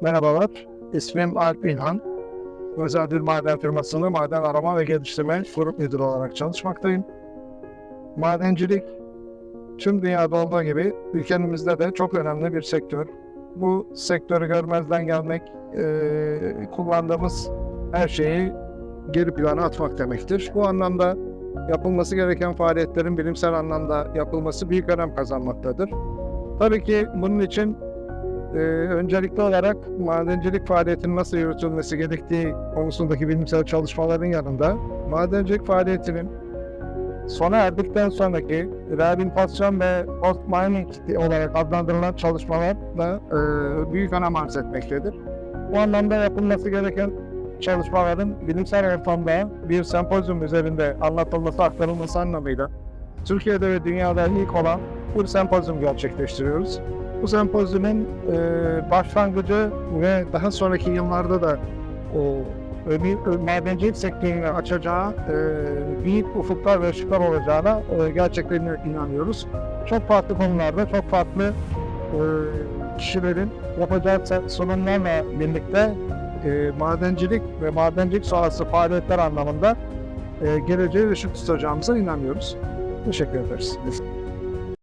Merhabalar, ismim Alp İlhan. Özel bir maden firmasında maden arama ve geliştirme grup müdürü olarak çalışmaktayım. Madencilik tüm dünyada olduğu gibi ülkemizde de çok önemli bir sektör. Bu sektörü görmezden gelmek, eee, kullandığımız her şeyi geri plana atmak demektir. Bu anlamda yapılması gereken faaliyetlerin bilimsel anlamda yapılması büyük önem kazanmaktadır. Tabii ki bunun için ee, öncelikli olarak madencilik faaliyetinin nasıl yürütülmesi gerektiği konusundaki bilimsel çalışmaların yanında madencilik faaliyetinin sona erdikten sonraki rehabilitasyon ve post mining olarak adlandırılan çalışmalar da e, büyük önem arz etmektedir. Bu anlamda yapılması gereken çalışmaların bilimsel ortamda bir sempozyum üzerinde anlatılması, aktarılması anlamıyla Türkiye'de ve dünyada ilk olan bu sempozyum gerçekleştiriyoruz. Bu sempozyumun e, başlangıcı ve daha sonraki yıllarda da o madencilik sektörünü açacağı e, büyük ufuklar ve ışıklar olacağına e, gerçekten inanıyoruz. Çok farklı konularda, çok farklı e, kişilerin yapacağı sunumlarla birlikte e, madencilik ve madencilik sonrası faaliyetler anlamında e, geleceğe ışık tutacağımıza inanıyoruz. Teşekkür ederiz.